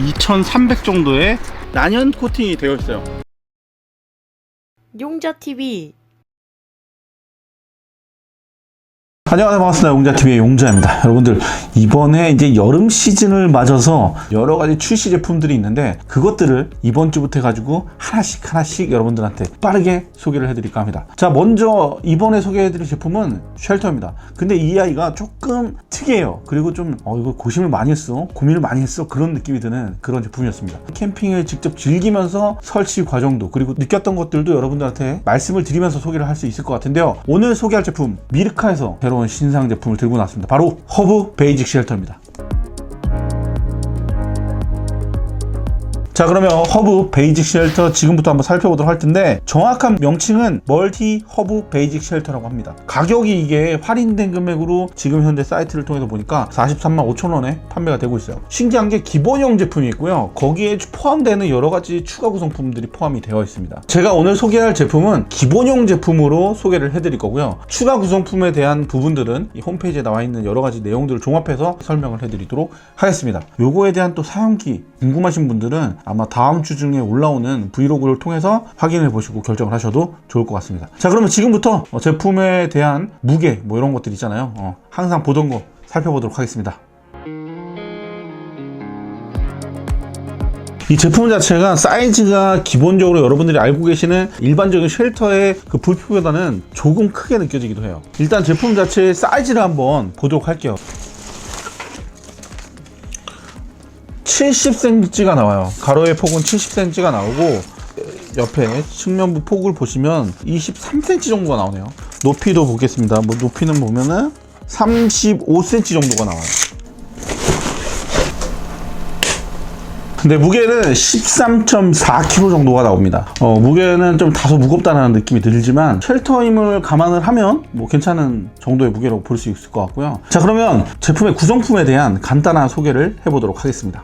2300 정도의 난연 코팅이 되어 있어요. 용자 TV 안녕하세요. 반갑습니다. 용자TV의 용자입니다. 여러분들 이번에 이제 여름 시즌을 맞아서 여러 가지 출시 제품들이 있는데 그것들을 이번 주부터 해가지고 하나씩 하나씩 여러분들한테 빠르게 소개를 해드릴까 합니다. 자 먼저 이번에 소개해드릴 제품은 쉘터입니다. 근데 이 아이가 조금 특이해요. 그리고 좀 어, 이거 고심을 많이 했어. 고민을 많이 했어. 그런 느낌이 드는 그런 제품이었습니다. 캠핑을 직접 즐기면서 설치 과정도 그리고 느꼈던 것들도 여러분들한테 말씀을 드리면서 소개를 할 수 있을 것 같은데요. 오늘 소개할 제품 미르카에서 새로 운 신상 제품을 들고 나왔습니다. 바로 허브 베이직 쉘터입니다 자 그러면 허브 베이직 쉘터 지금부터 한번 살펴보도록 할 텐데 정확한 명칭은 멀티 허브 베이직 쉘터라고 합니다. 가격이 이게 할인된 금액으로 지금 현재 사이트를 통해서 보니까 43만 5천 원에 판매가 되고 있어요. 신기한 게 기본형 제품이 있고요. 거기에 포함되는 여러 가지 추가 구성품들이 포함이 되어 있습니다. 제가 오늘 소개할 제품은 기본형 제품으로 소개를 해드릴 거고요. 추가 구성품에 대한 부분들은 이 홈페이지에 나와 있는 여러 가지 내용들을 종합해서 설명을 해드리도록 하겠습니다. 요거에 대한 또 사용기 궁금하신 분들은 아마 다음 주 중에 올라오는 브이로그를 통해서 확인해 보시고 결정을 하셔도 좋을 것 같습니다. 자, 그러면 지금부터 어, 제품에 대한 무게 뭐 이런 것들 있잖아요. 어, 항상 보던 거 살펴보도록 하겠습니다. 이 제품 자체가 사이즈가 기본적으로 여러분들이 알고 계시는 일반적인 쉘터의 그 부피보다는 조금 크게 느껴지기도 해요. 일단 제품 자체의 사이즈를 한번 보도록 할게요. 70cm가 나와요. 가로의 폭은 70cm가 나오고 옆에 측면부 폭을 보시면 23cm 정도가 나오네요. 높이도 보겠습니다. 뭐 높이는 보면은 35cm 정도가 나와요. 근데 무게는 13.4kg 정도가 나옵니다. 어, 무게는 좀 다소 무겁다는 느낌이 들지만 쉘터임을 감안을 하면 뭐 괜찮은 정도의 무게로 볼 수 있을 것 같고요. 자 그러면 제품의 구성품에 대한 간단한 소개를 해보도록 하겠습니다.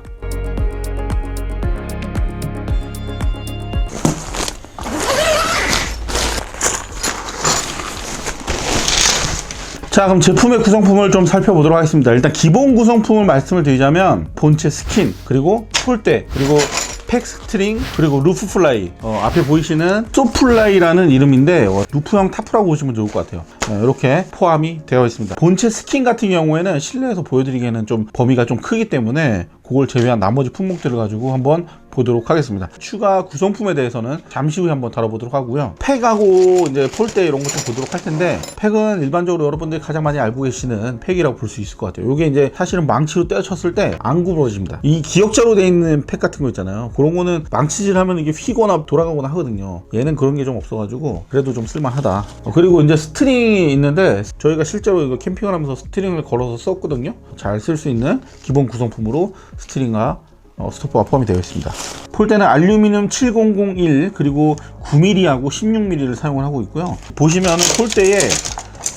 자 그럼 제품의 구성품을 좀 살펴보도록 하겠습니다. 일단 기본 구성품을 말씀을 드리자면 본체 스킨 그리고 폴대 그리고 팩 스트링 그리고 루프 플라이. 어, 앞에 보이시는 소플라이라는 이름인데 어, 루프형 타프라고 보시면 좋을 것 같아요. 어, 이렇게 포함이 되어 있습니다. 본체 스킨 같은 경우에는 실내에서 보여드리기에는 좀 범위가 좀 크기 때문에 그걸 제외한 나머지 품목들을 가지고 한번 보도록 하겠습니다. 추가 구성품에 대해서는 잠시 후에 한번 다뤄보도록 하고요. 팩하고 이제 폴대 이런 것좀 보도록 할 텐데 팩은 일반적으로 여러분들이 가장 많이 알고 계시는 팩이라고 볼 수 있을 것 같아요. 이게 이제 사실은 망치로 때려쳤을 때안 굽어집니다. 이 기역자로 되어 있는 팩 같은 거 있잖아요. 그런 거는 망치질 하면 이게 휘거나 돌아가거나 하거든요. 얘는 그런 게 좀 없어가지고 그래도 좀 쓸만하다. 어, 그리고 이제 스트링이 있는데 저희가 실제로 이거 캠핑을 하면서 스트링을 걸어서 썼거든요. 잘 쓸 수 있는 기본 구성품으로 스트링과 어, 스토퍼가 포함이 되어 있습니다. 폴대는 알루미늄 7001 그리고 9mm하고 16mm를 사용을 하고 있고요. 보시면은 폴대에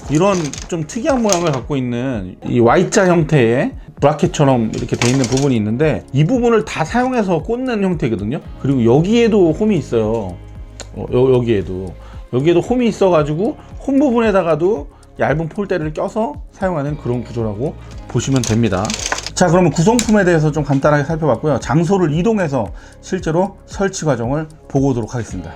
이런 좀 특이한 모양을 갖고 있는 이 Y자 형태의 브라켓처럼 이렇게 돼 있는 부분이 있는데 이 부분을 다 사용해서 꽂는 형태거든요. 그리고 여기에도 홈이 있어요. 어, 여, 여기에도 여기에도 홈이 있어 가지고 홈 부분에다가도 얇은 폴대를 껴서 사용하는 그런 구조라고 보시면 됩니다. 자 그러면 구성품에 대해서 좀 간단하게 살펴봤고요. 장소를 이동해서 실제로 설치 과정을 보고 오도록 하겠습니다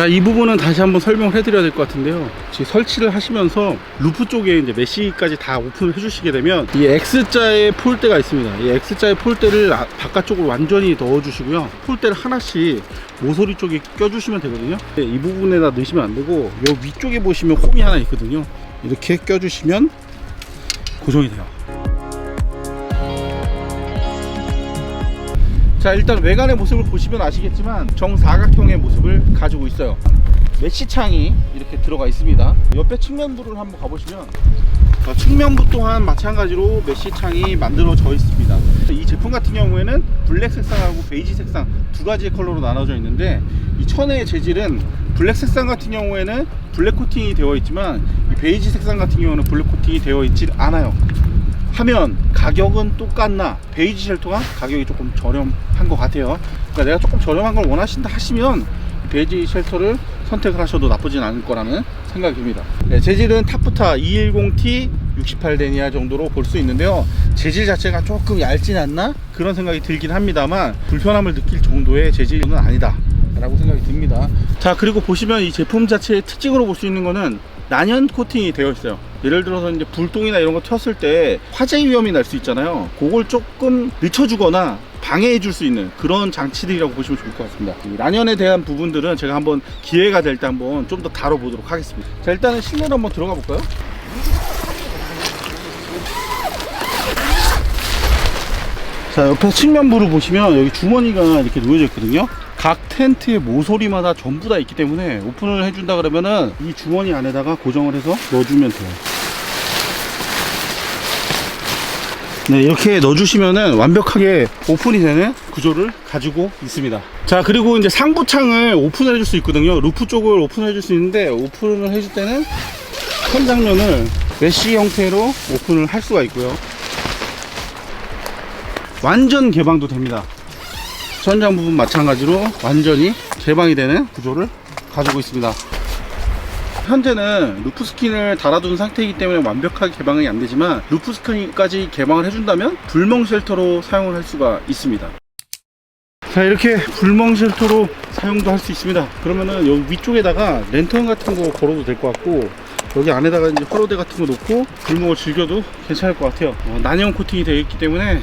자, 이 부분은 다시 한번 설명을 해드려야 될 것 같은데요. 지금 설치를 하시면서 루프 쪽에 이제 메시까지 다 오픈을 해주시게 되면 이 X자의 폴대가 있습니다. 이 X자의 폴대를 아- 바깥쪽으로 완전히 넣어 주시고요. 폴대를 하나씩 모서리 쪽에 껴주시면 되거든요. 네, 이 부분에다 넣으시면 안 되고 요 위쪽에 보시면 홈이 하나 있거든요. 이렇게 껴주시면 고정이 돼요. 자 일단 외관의 모습을 보시면 아시겠지만 정사각형의 모습을 가지고 있어요. 메시창이 이렇게 들어가 있습니다. 옆에 측면부를 한번 가보시면 어, 측면부 또한 마찬가지로 메시창이 만들어져 있습니다. 이 제품 같은 경우에는 블랙 색상하고 베이지 색상 두 가지의 컬러로 나눠져 있는데 이 천의 재질은 블랙 색상 같은 경우에는 블랙 코팅이 되어 있지만 이 베이지 색상 같은 경우는 블랙 코팅이 되어 있질 않아요 하면 가격은 똑같나? 베이지 쉘터가 가격이 조금 저렴한 것 같아요. 그러니까 내가 조금 저렴한 걸 원하신다 하시면 베이지 쉘터를 선택을 하셔도 나쁘진 않을 거라는 생각이 듭니다. 네, 재질은 타프타 210T 68데니아 정도로 볼 수 있는데요. 재질 자체가 조금 얇진 않나? 그런 생각이 들긴 합니다만 불편함을 느낄 정도의 재질은 아니다 라고 생각이 듭니다. 자 그리고 보시면 이 제품 자체의 특징으로 볼 수 있는 거는 난연 코팅이 되어 있어요 예를 들어서 이제 불똥이나 이런 거 튀었을 때 화재 위험이 날 수 있잖아요. 그걸 조금 늦춰주거나 방해해 줄 수 있는 그런 장치들이라고 보시면 좋을 것 같습니다. 이 난연에 대한 부분들은 제가 한번 기회가 될 때 한번 좀 더 다뤄보도록 하겠습니다. 자 일단은 실내로 한번 들어가 볼까요? 자 옆에 측면부를 보시면 여기 주머니가 이렇게 놓여져 있거든요 각 텐트의 모서리마다 전부 다 있기 때문에 오픈을 해준다 그러면은 이 주머니 안에다가 고정을 해서 넣어주면 돼요. 네 이렇게 넣어주시면은 완벽하게 오픈이 되는 구조를 가지고 있습니다. 자 그리고 이제 상부창을 오픈을 해줄 수 있거든요. 루프 쪽을 오픈을 해줄 수 있는데 오픈을 해줄 때는 천장면을 메쉬 형태로 오픈을 할 수가 있고요. 완전 개방도 됩니다. 천장 부분 마찬가지로 완전히 개방이 되는 구조를 가지고 있습니다. 현재는 루프 스킨을 달아둔 상태이기 때문에 완벽하게 개방이 안 되지만 루프 스킨까지 개방을 해준다면 불멍 쉘터로 사용을 할 수가 있습니다. 자 이렇게 불멍 쉘터로 사용도 할 수 있습니다. 그러면은 여기 위쪽에다가 랜턴 같은 거 걸어도 될 것 같고 여기 안에다가 이제 화로대 같은 거 놓고 불멍을 즐겨도 괜찮을 것 같아요. 어, 난형 코팅이 되어 있기 때문에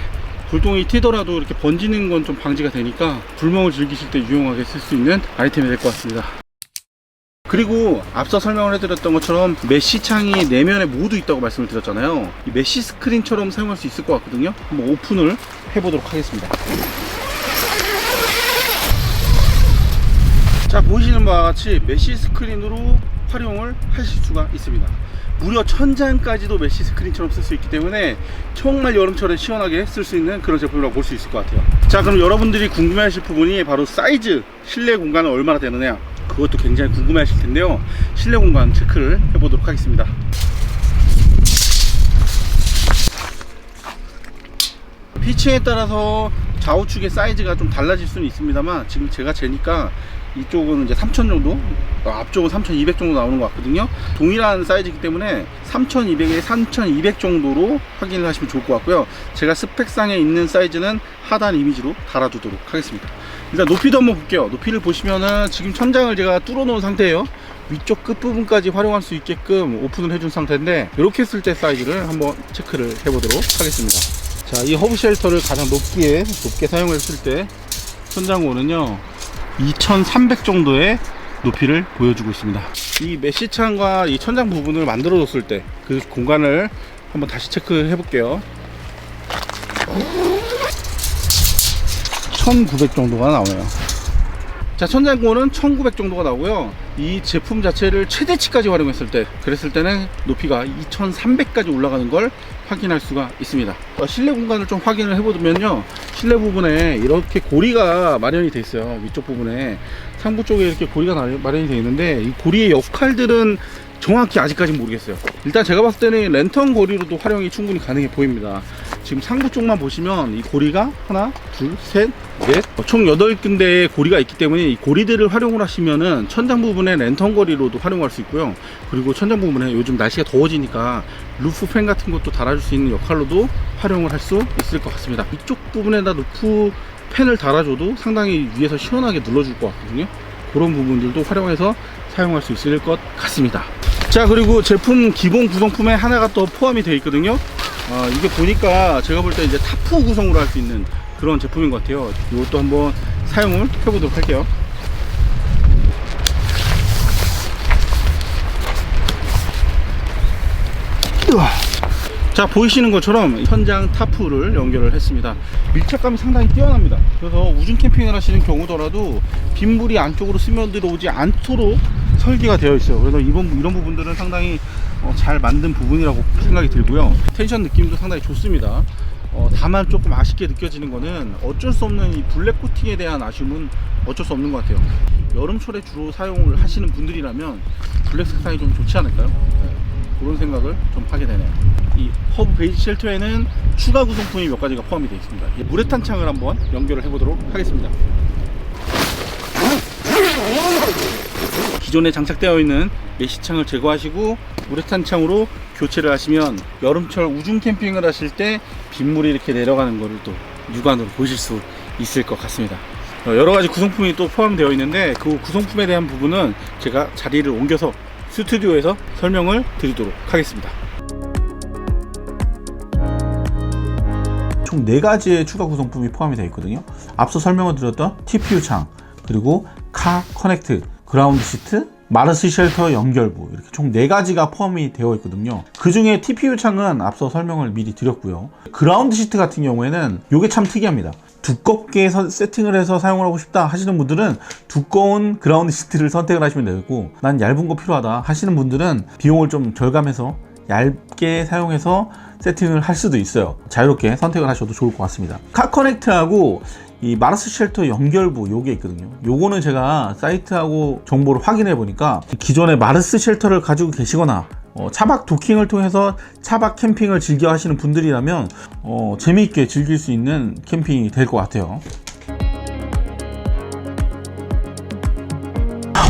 불똥이 튀더라도 이렇게 번지는 건 좀 방지가 되니까 불멍을 즐기실 때 유용하게 쓸 수 있는 아이템이 될 것 같습니다. 그리고 앞서 설명을 해드렸던 것처럼 메쉬 창이 내면에 모두 있다고 말씀을 드렸잖아요. 이 메쉬 스크린처럼 사용할 수 있을 것 같거든요. 한번 오픈을 해보도록 하겠습니다. 자 보시는 바와 같이 메쉬 스크린으로 활용을 하실 수가 있습니다. 무려 천장까지도 메쉬 스크린처럼 쓸 수 있기 때문에 정말 여름철에 시원하게 쓸 수 있는 그런 제품이라고 볼 수 있을 것 같아요. 자 그럼 여러분들이 궁금해 하실 부분이 바로 사이즈, 실내 공간은 얼마나 되느냐 그것도 굉장히 궁금해 하실 텐데요. 실내 공간 체크를 해보도록 하겠습니다. 피치에 따라서 좌우측의 사이즈가 좀 달라질 수는 있습니다만 지금 제가 재니까 이쪽은 이제 3000 정도? 어, 앞쪽은 3200 정도 나오는 것 같거든요. 동일한 사이즈이기 때문에 3200에 3200 정도로 확인을 하시면 좋을 것 같고요. 제가 스펙상에 있는 사이즈는 하단 이미지로 달아두도록 하겠습니다. 일단 높이도 한번 볼게요. 높이를 보시면은 지금 천장을 제가 뚫어 놓은 상태예요. 위쪽 끝부분까지 활용할 수 있게끔 오픈을 해준 상태인데 이렇게 했을 때 사이즈를 한번 체크를 해보도록 하겠습니다. 자, 이 허브 쉘터를 가장 높게, 높게 사용했을 때 천장고는요, 2300 정도의 높이를 보여주고 있습니다. 이 메시창과 이 천장 부분을 만들어 줬을 때 그 공간을 한번 다시 체크해 볼게요. 1900 정도가 나오네요. 자, 천장고는 1900 정도가 나오고요. 이 제품 자체를 최대치까지 활용했을 때, 그랬을 때는 높이가 2300까지 올라가는 걸 확인할 수가 있습니다. 어, 실내 공간을 좀 확인을 해보면요. 실내 부분에 이렇게 고리가 마련이 돼 있어요. 위쪽 부분에. 상부 쪽에 이렇게 고리가 나- 마련이 돼 있는데, 이 고리의 역할들은 정확히 아직까지는 모르겠어요. 일단 제가 봤을 때는 랜턴 고리로도 활용이 충분히 가능해 보입니다. 지금 상부 쪽만 보시면 이 고리가 하나, 둘, 셋, 넷, 어, 총 8군데의 고리가 있기 때문에 이 고리들을 활용을 하시면은 천장 부분에 랜턴 고리로도 활용할 수 있고요. 그리고 천장 부분에 요즘 날씨가 더워지니까 루프 팬 같은 것도 달아줄 수 있는 역할로도 활용을 할 수 있을 것 같습니다. 이쪽 부분에다 루프 팬을 달아줘도 상당히 위에서 시원하게 눌러줄 것 같거든요. 그런 부분들도 활용해서 사용할 수 있을 것 같습니다. 자 그리고 제품 기본 구성품에 하나가 또 포함이 되어 있거든요. 아, 이게 보니까 제가 볼 때 이제 타프 구성으로 할 수 있는 그런 제품인 것 같아요. 이것도 한번 사용을 해보도록 할게요. 자 보이시는 것처럼 현장 타프를 연결을 했습니다 밀착감이 상당히 뛰어납니다 그래서 우중 캠핑을 하시는 경우더라도 빗물이 안쪽으로 스며들어오지 않도록 설계가 되어 있어요 그래서 이번 이런 부분들은 상당히 어, 잘 만든 부분이라고 생각이 들고요 텐션 느낌도 상당히 좋습니다 어, 다만 조금 아쉽게 느껴지는 거는 어쩔 수 없는 이 블랙 코팅에 대한 아쉬움은 어쩔 수 없는 것 같아요 여름철에 주로 사용을 하시는 분들이라면 블랙 색상이 좀 좋지 않을까요? 네, 그런 생각을 좀 하게 되네요 이 허브 베이지 쉘터에는 추가 구성품이 몇 가지가 포함이 되어 있습니다. 이 우레탄 창을 한번 연결을 해 보도록 하겠습니다. 기존에 장착되어 있는 메시창을 제거하시고 우레탄 창으로 교체를 하시면 여름철 우중 캠핑을 하실 때 빗물이 이렇게 내려가는 거를 또 육안으로 보실 수 있을 것 같습니다. 어, 여러 가지 구성품이 또 포함되어 있는데 그 구성품에 대한 부분은 제가 자리를 옮겨서 스튜디오에서 설명을 드리도록 하겠습니다. 총 4가지의 추가 구성품이 포함이 되어 있거든요. 앞서 설명을 드렸던 TPU 창, 그리고 카 커넥트, 그라운드 시트, 마르스 쉘터 연결부 이렇게 총 4가지가 포함이 되어 있거든요. 그 중에 TPU 창은 앞서 설명을 미리 드렸고요. 그라운드 시트 같은 경우에는 이게 참 특이합니다. 두껍게 서- 세팅을 해서 사용을 하고 싶다 하시는 분들은 두꺼운 그라운드 시트를 선택을 하시면 되고 난 얇은 거 필요하다 하시는 분들은 비용을 좀 절감해서 얇게 사용해서 세팅을 할 수도 있어요. 자유롭게 선택을 하셔도 좋을 것 같습니다. 카 커넥트하고 이 마르스 쉘터 연결부 요게 있거든요. 요거는 제가 사이트하고 정보를 확인해 보니까 기존에 마르스 쉘터를 가지고 계시거나 어, 차박 도킹을 통해서 차박 캠핑을 즐겨 하시는 분들이라면 어, 재미있게 즐길 수 있는 캠핑이 될 것 같아요.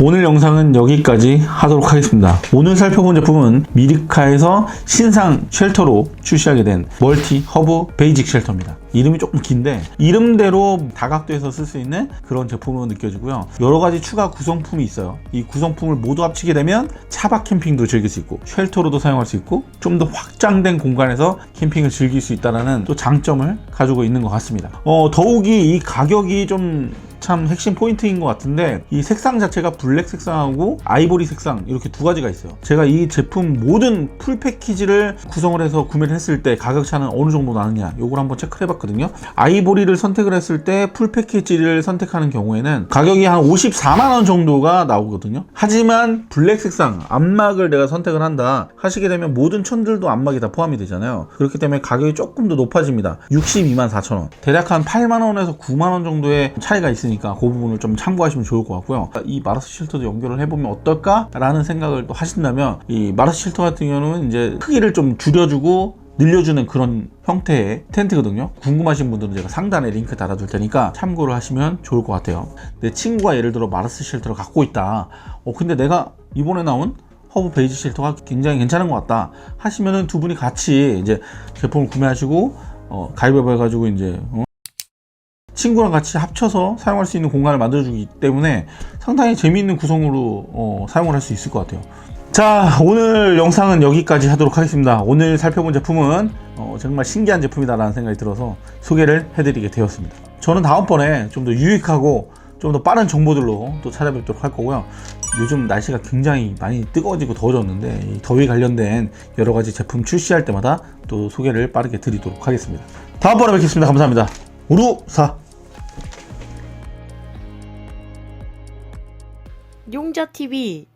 오늘 영상은 여기까지 하도록 하겠습니다. 오늘 살펴본 제품은 미리카에서 신상 쉘터로 출시하게 된 멀티 허브 베이직 쉘터입니다. 이름이 조금 긴데 이름대로 다각도에서 쓸 수 있는 그런 제품으로 느껴지고요. 여러 가지 추가 구성품이 있어요. 이 구성품을 모두 합치게 되면 차박 캠핑도 즐길 수 있고 쉘터로도 사용할 수 있고 좀 더 확장된 공간에서 캠핑을 즐길 수 있다는 또 장점을 가지고 있는 것 같습니다. 어, 더욱이 이 가격이 좀 참 핵심 포인트인 것 같은데 이 색상 자체가 블랙 색상하고 아이보리 색상 이렇게 두 가지가 있어요. 제가 이 제품 모든 풀 패키지를 구성을 해서 구매를 했을 때 가격 차는 어느 정도 나느냐 요걸 한번 체크를 해봤거든요. 아이보리를 선택을 했을 때 풀 패키지를 선택하는 경우에는 가격이 한 54만원 정도가 나오거든요. 하지만 블랙 색상 안막을 내가 선택을 한다 하시게 되면 모든 천들도 안막이 다 포함이 되잖아요. 그렇기 때문에 가격이 조금 더 높아집니다. 62만 4천원. 대략 한 8만원에서 9만원 정도의 차이가 있으니까 그 부분을 좀 참고하시면 좋을 것 같고요 이 마르스 실터도 연결을 해보면 어떨까 라는 생각을 또 하신다면 이 마르스 실터 같은 경우는 이제 크기를 좀 줄여주고 늘려주는 그런 형태의 텐트거든요. 궁금하신 분들은 제가 상단에 링크 달아둘 테니까 참고를 하시면 좋을 것 같아요. 내 친구가 예를 들어 마르스 쉘터를 갖고 있다. 어, 근데 내가 이번에 나온 허브 베이지 쉘터가 굉장히 괜찮은 것 같다. 하시면은 두 분이 같이 이제 제품을 구매하시고 어, 해가지고 이제 어? 친구랑 같이 합쳐서 사용할 수 있는 공간을 만들어주기 때문에 상당히 재미있는 구성으로 어, 사용을 할 수 있을 것 같아요. 자 오늘 영상은 여기까지 하도록 하겠습니다. 오늘 살펴본 제품은 어, 정말 신기한 제품이다 라는 생각이 들어서 소개를 해드리게 되었습니다. 저는 다음번에 좀 더 유익하고 좀 더 빠른 정보들로 또 찾아뵙도록 할 거고요. 요즘 날씨가 굉장히 많이 뜨거워지고 더워졌는데 이 더위 관련된 여러 가지 제품 출시할 때마다 또 소개를 빠르게 드리도록 하겠습니다. 다음번에 뵙겠습니다. 감사합니다. 우루사 용자TV